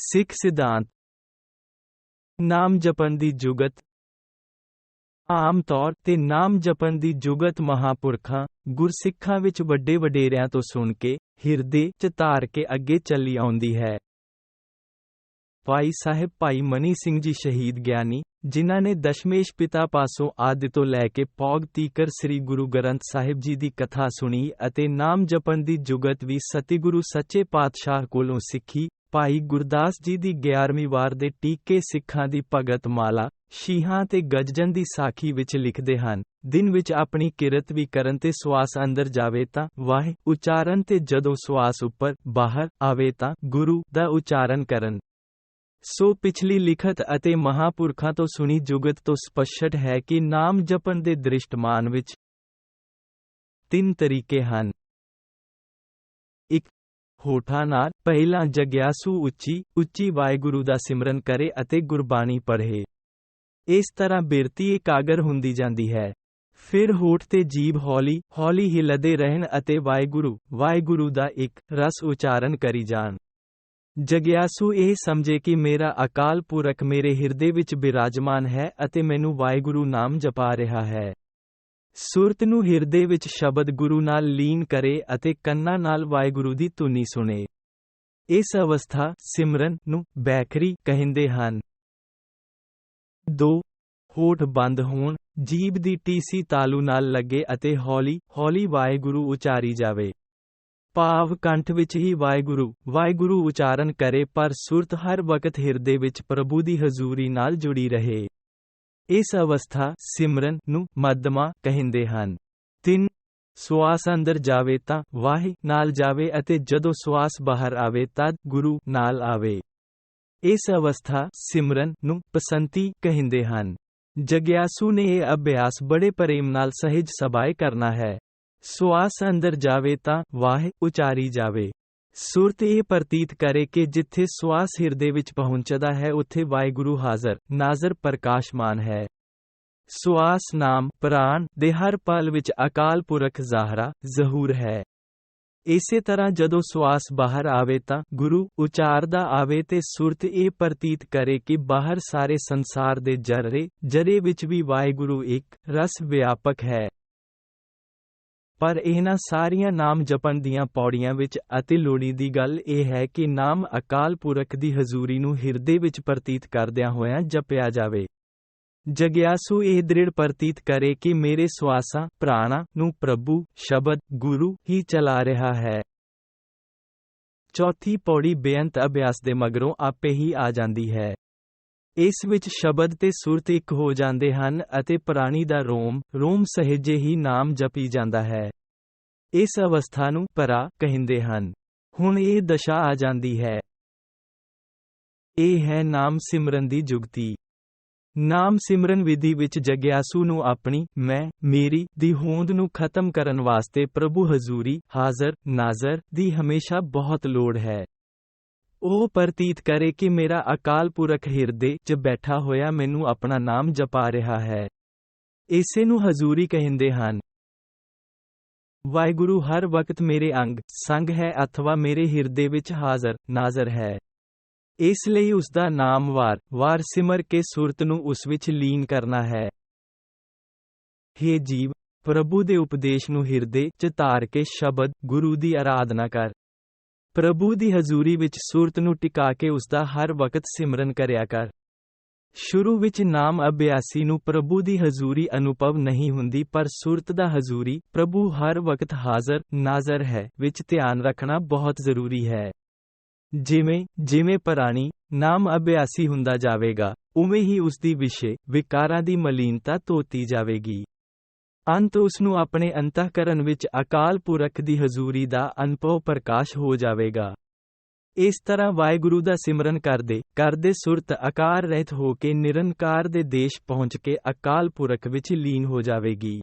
ਸਿੱਖ ਸਿਧਾਂਤ। ਨਾਮ ਜਪਣ ਦੀ ਜੁਗਤ। ਆਮ ਤੌਰ ਤੇ ਨਾਮ ਜਪਣ ਦੀ ਜੁਗਤ ਮਹਾਪੁਰਖਾਂ, ਗੁਰਸਿੱਖਾਂ ਵਿੱਚ ਵੱਡੇ ਵਡੇਰਿਆਂ ਤੋਂ ਸੁਣ ਕੇ, ਹਿਰਦੇ 'ਚ ਧਾਰ ਕੇ ਅੱਗੇ ਚੱਲੀ ਆਉਂਦੀ ਹੈ। ਭਾਈ ਸਾਹਿਬ ਭਾਈ ਮਨੀ ਸਿੰਘ ਜੀ ਸ਼ਹੀਦ ਗਿਆਨੀ, ਜਿਨ੍ਹਾਂ ਨੇ ਦਸ਼ਮੇਸ਼ ਪਿਤਾ ਪਾਸੋਂ ਆਦਿ ਤੋਂ ਲੈ ਕੇ ਪੌਗ ਤੀਕਰ ਸ੍ਰੀ ਗੁਰੂ ਗ੍ਰੰਥ ਸਾਹਿਬ ਜੀ ਦੀ ਕਥਾ ਸੁਣੀ ਅਤੇ ਨਾਮ ਜਪਣ ਦੀ ਜੁਗਤ ਵੀ ਸਤਿਗੁਰੂ ਸੱਚੇ ਪਾਤਸ਼ਾਹ ਕੋਲੋਂ ਸਿੱਖੀ ਭਾਈ ਗੁਰਦਾਸ ਜੀ ਦੀ 11ਵੀਂ ਵਾਰ ਦੇ ਟੀਕੇ ਸਿੱਖਾਂ ਦੀ ਭਗਤ ਮਾਲਾ ਸ਼ੀਹਾਂ ਤੇ ਗਜਜਨ ਦੀ ਸਾਖੀ ਵਿੱਚ ਲਿਖਦੇ ਹਨ, ਦਿਨ ਵਿੱਚ ਆਪਣੀ ਕਿਰਤ ਵੀ ਕਰਨ ਤੇ ਸਵਾਸ ਅੰਦਰ ਜਾਵੇ ਤਾਂ ਵਾਹਿ, ਉਚਾਰਨ ਤੇ ਜਦੋਂ ਸਵਾਸ ਉੱਪਰ ਬਾਹਰ ਆਵੇ ਤਾਂ ਗੁਰੂ ਦਾ ਉਚਾਰਨ ਕਰਨ। ਸੋ ਪਿਛਲੀ ਲਿਖਤ ਅਤੇ ਮਹਾਪੁਰਖਾਂ ਤੋਂ ਸੁਣੀ ਜੁਗਤ ਤੋਂ ਸਪਸ਼ਟ ਹੈ ਕਿ ਨਾਮ ਜਪਣ ਦੇ ਦ੍ਰਿਸ਼ਟਮਾਨ ਵਿੱਚ ਤਿੰਨ ਤਰੀਕੇ ਹਨ। ਹੋਠਾਂ ਨਾਲ ਪਹਿਲਾਂ ਜਗਿਆਸੂ ਉੱਚੀ ਉੱਚੀ ਵਾਹਿਗੁਰੂ ਦਾ ਸਿਮਰਨ ਕਰੇ ਅਤੇ ਗੁਰਬਾਣੀ ਪੜ੍ਹੇ। ਇਸ ਤਰ੍ਹਾਂ ਬਿਰਤੀ ਇਕਾਗਰ ਹੁੰਦੀ ਜਾਂਦੀ ਹੈ। ਫਿਰ ਹੋਠ ਤੇ ਜੀਭ ਹੌਲੀ ਹੌਲੀ ਹਿਲਦੇ ਰਹਿਣ ਅਤੇ ਵਾਹਿਗੁਰੂ ਵਾਹਿਗੁਰੂ ਦਾ ਇੱਕ ਰਸ ਉਚਾਰਨ ਕਰੀ ਜਾਣ। ਜਗਿਆਸੂ ਇਹ ਸਮਝੇ ਕਿ ਮੇਰਾ ਅਕਾਲ ਪੁਰਖ ਮੇਰੇ ਹਿਰਦੇ ਵਿੱਚ ਬਿਰਾਜਮਾਨ ਹੈ ਅਤੇ ਮੈਨੂੰ ਵਾਹਿਗੁਰੂ ਨਾਮ ਜਪਾ ਰਿਹਾ ਹੈ। ਸੁਰਤ ਨੂੰ ਹਿਰਦੇ ਵਿੱਚ ਸ਼ਬਦ ਗੁਰੂ ਨਾਲ ਲੀਨ ਕਰੇ ਅਤੇ ਕੰਨਾਂ ਨਾਲ ਵਾਹਿਗੁਰੂ ਦੀ ਧੁਨੀ ਸੁਣੇ। ਇਸ ਅਵਸਥਾ ਸਿਮਰਨ ਨੂੰ ਬੈਖਰੀ ਕਹਿੰਦੇ ਹਨ। 2 ਹੋਠ ਬੰਦ ਹੋਣ, ਜੀਬ ਦੀ ਟੀਸੀ ਤਾਲੂ ਨਾਲ ਲੱਗੇ ਅਤੇ ਹੌਲੀ ਹੌਲੀ ਵਾਹਿਗੁਰੂ ਉਚਾਰੀ ਜਾਵੇ। ਭਾਵ ਕੰਠ ਵਿੱਚ ਹੀ ਵਾਹਿਗੁਰੂ ਵਾਹਿਗੁਰੂ ਉਚਾਰਨ ਕਰੇ ਪਰ ਸੁਰਤ ਹਰ ਵਕਤ ਹਿਰਦੇ ਵਿੱਚ ਪ੍ਰਭੂ ਦੀ ਹਜ਼ੂਰੀ ਨਾਲ ਜੁੜੀ ਰਹੇ। ਇਸ ਅਵਸਥਾ ਸਿਮਰਨ ਨੂੰ ਮਦਮਾ ਕਹਿੰਦੇ ਹਨ। 3 ਸਵਾਸ ਅੰਦਰ ਜਾਵੇ ਤਾਂ ਵਾਹਿ ਨਾਲ ਜਾਵੇ ਅਤੇ ਜਦੋਂ ਸਵਾਸ ਬਾਹਰ ਆਵੇ ਤਦ ਗੁਰੂ ਨਾਲ ਆਵੇ। ਇਸ ਅਵਸਥਾ ਸਿਮਰਨ ਨੂੰ ਪਸੰਤੀ ਕਹਿੰਦੇ ਹਨ। ਜਗਿਆਸੂ ਨੇ ਇਹ ਅਭਿਆਸ ਬੜੇ ਪ੍ਰੇਮ ਨਾਲ ਸਹਿਜ ਸਬਾਏ ਕਰਨਾ ਹੈ। ਸਵਾਸ ਅੰਦਰ ਜਾਵੇ ਤਾਂ ਵਾਹਿ ਉਚਾਰੀ ਜਾਵੇ। ਸੁਰਤ ਇਹ ਪ੍ਰਤੀਤ ਕਰੇ ਕਿ ਜਿੱਥੇ ਸਵਾਸ ਹਿਰਦੇ ਵਿੱਚ ਪਹੁੰਚਦਾ ਹੈ, ਉੱਥੇ ਵਾਹਿਗੁਰੂ ਹਾਜ਼ਰ। ਨਾਜ਼ਰ ਪ੍ਰਕਾਸ਼ਮਾਨ ਹੈ। ਸਵਾਸ ਨਾਮ ਪ੍ਰਾਣ ਦੇ ਹਰ ਪਲ ਵਿੱਚ ਅਕਾਲ ਪੁਰਖ ਜ਼ਾਹਰਾ, ਜ਼ਹੂਰ ਹੈ। ਇਸੇ ਤਰ੍ਹਾਂ ਜਦੋਂ ਸਵਾਸ ਬਾਹਰ ਆਵੇ ਤਾਂ ਗੁਰੂ ਉਚਾਰਦਾ ਆਵੇ ਤੇ ਸੁਰਤ ਇਹ ਪ੍ਰਤੀਤ ਕਰੇ ਕਿ ਬਾਹਰ ਸਾਰੇ ਸੰਸਾਰ ਦੇ ਜਰਰੇ ਜਰੇ ਵਿੱਚ ਵੀ ਵਾਹਿਗੁਰੂ ਇੱਕ ਰਸ ਵਿਆਪਕ ਹੈ। ਪਰ ਇਹਨਾਂ ਸਾਰੀਆਂ ਨਾਮ ਜਪਣ ਦੀਆਂ ਪੌੜੀਆਂ ਵਿੱਚ ਅਤੇ ਲੋੜੀ ਦੀ ਗੱਲ ਇਹ ਹੈ ਕਿ ਨਾਮ ਅਕਾਲ ਪੁਰਖ ਦੀ ਹਜ਼ੂਰੀ ਨੂੰ ਹਿਰਦੇ ਵਿੱਚ ਪ੍ਰਤੀਤ ਕਰਦਿਆਂ ਹੋਇਆਂ ਜਪਿਆ ਜਾਵੇ। ਜਗਿਆਸੂ ਇਹ ਦ੍ਰਿੜ ਪ੍ਰਤੀਤ ਕਰੇ ਕਿ ਮੇਰੇ ਸਵਾਸਾਂ ਪ੍ਰਾਣਾ ਨੂੰ ਪ੍ਰਭੂ, ਸ਼ਬਦ, ਗੁਰੂ ਹੀ ਚਲਾ ਰਿਹਾ ਹੈ। ਚੌਥੀ ਪੌੜੀ ਬੇਅੰਤ ਅਭਿਆਸ ਦੇ ਮਗਰੋਂ ਆਪੇ ਹੀ ਆ ਜਾਂਦੀ ਹੈ। ਇਸ ਵਿੱਚ ਸ਼ਬਦ ਤੇ ਸੁਰਤ ਇੱਕ ਹੋ ਜਾਂਦੇ ਹਨ ਅਤੇ ਪ੍ਰਾਣੀ ਦਾ ਰੋਮ ਰੋਮ ਸਹਿਜੇ ਹੀ ਨਾਮ ਜਪੀ ਜਾਂਦਾ ਹੈ। ਇਸ ਅਵਸਥਾ ਨੂੰ ਪਰਾ ਕਹਿੰਦੇ ਹਨ। ਹੁਣ ਇਹ ਦਸ਼ਾ ਆ ਜਾਂਦੀ ਹੈ। ਇਹ ਹੈ ਨਾਮ ਸਿਮਰਨ ਦੀ ਜੁਗਤੀ। ਨਾਮ ਸਿਮਰਨ ਵਿਧੀ ਵਿੱਚ ਜਗਿਆਸੂ ਨੂੰ ਆਪਣੀ, ਮੈਂ, ਮੇਰੀ ਦੀ ਹੋਂਦ ਨੂੰ ਖਤਮ ਕਰਨ ਵਾਸਤੇ ਪ੍ਰਭੂ ਹਜ਼ੂਰੀ, ਹਾਜ਼ਰ, ਨਾਜ਼ਰ ਦੀ ਹਮੇਸ਼ਾ ਬਹੁਤ ਲੋੜ ਹੈ। ਉਹ ਪ੍ਰਤੀਤ ਕਰੇ ਕਿ ਮੇਰਾ ਅਕਾਲ ਪੁਰਖ ਹਿਰਦੇ 'ਚ ਬੈਠਾ ਹੋਇਆ ਮੈਨੂੰ ਆਪਣਾ ਨਾਮ ਜਪਾ ਰਿਹਾ ਹੈ। ਇਸੇ ਨੂੰ ਹਜ਼ੂਰੀ ਕਹਿੰਦੇ ਹਨ। ਵਾਹਿਗੁਰੂ, ਹਰ ਵਕਤ ਮੇਰੇ ਅੰਗ, ਸੰਗ ਹੈ ਅਥਵਾ ਮੇਰੇ ਹਿਰਦੇ ਵਿੱਚ ਹਾਜ਼ਰ, ਨਾਜ਼ਰ ਹੈ। ਇਸ ਲਈ ਉਸ ਦਾ ਨਾਮ ਵਾਰ ਵਾਰ ਸਿਮਰ ਕੇ ਸੁਰਤ ਨੂੰ ਉਸ ਵਿੱਚ ਲੀਨ ਕਰਨਾ ਹੈ। हे ਜੀਵ, ਪ੍ਰਭੂ ਦੇ ਉਪਦੇਸ਼ ਨੂੰ ਹਿਰਦੇ 'ਚ ਧਾਰ ਕੇ ਸ਼ਬਦ ਗੁਰੂ ਦੀ ਆਰਾਧਨਾ ਕਰ। ਪ੍ਰਭੂ ਦੀ ਹਜ਼ੂਰੀ ਵਿੱਚ ਸੂਰਤ ਨੂੰ ਟਿਕਾ ਕੇ ਉਸ ਦਾ ਹਰ ਵਕਤ ਸਿਮਰਨ ਕਰਿਆ ਕਰ। ਸ਼ੁਰੂ ਵਿੱਚ ਨਾਮ ਅਭਿਆਸੀ ਨੂੰ ਪ੍ਰਭੂ ਦੀ ਹਜ਼ੂਰੀ ਅਨੁਭਵ ਨਹੀਂ ਹੁੰਦੀ, ਪਰ ਸੂਰਤ ਦਾ ਹਜ਼ੂਰੀ ਪ੍ਰਭੂ ਹਰ ਵਕਤ ਹਾਜ਼ਰ, ਨਾਜ਼ਰ ਹੈ, ਵਿੱਚ ਧਿਆਨ ਰੱਖਣਾ ਬਹੁਤ ਜ਼ਰੂਰੀ ਹੈ। ਜਿਵੇਂ ਜਿਵੇਂ ਪ੍ਰਾਣੀ ਨਾਮ ਅਭਿਆਸੀ ਹੁੰਦਾ ਜਾਵੇਗਾ, ਉਵੇਂ ਹੀ ਉਸ ਦੀ ਵਿਸ਼ੇ ਵਿਕਾਰਾਂ ਦੀ ਮਲੀਨਤਾ ਧੋਤੀ ਜਾਵੇਗੀ। ਅੰਤ ਉਸ ਨੂੰ ਆਪਣੇ ਅੰਤಃਕਰਨ ਵਿੱਚ ਅਕਾਲ ਪੁਰਖ ਦੀ ਹਜ਼ੂਰੀ ਦਾ ਅਨੁਭਵ ਪ੍ਰਕਾਸ਼ ਹੋ ਜਾਵੇਗਾ। ਇਸ ਤਰ੍ਹਾਂ ਵਾਹਿਗੁਰੂ ਦਾ ਸਿਮਰਨ ਕਰਦੇ ਕਰਦੇ ਸੁਰਤ ਆਕਾਰ ਰਹਿਤ ਹੋ ਕੇ ਨਿਰੰਕਾਰ ਦੇ ਦੇਸ਼ ਪਹੁੰਚ ਕੇ ਅਕਾਲ ਪੁਰਖ ਵਿੱਚ ਲੀਨ ਹੋ ਜਾਵੇਗੀ।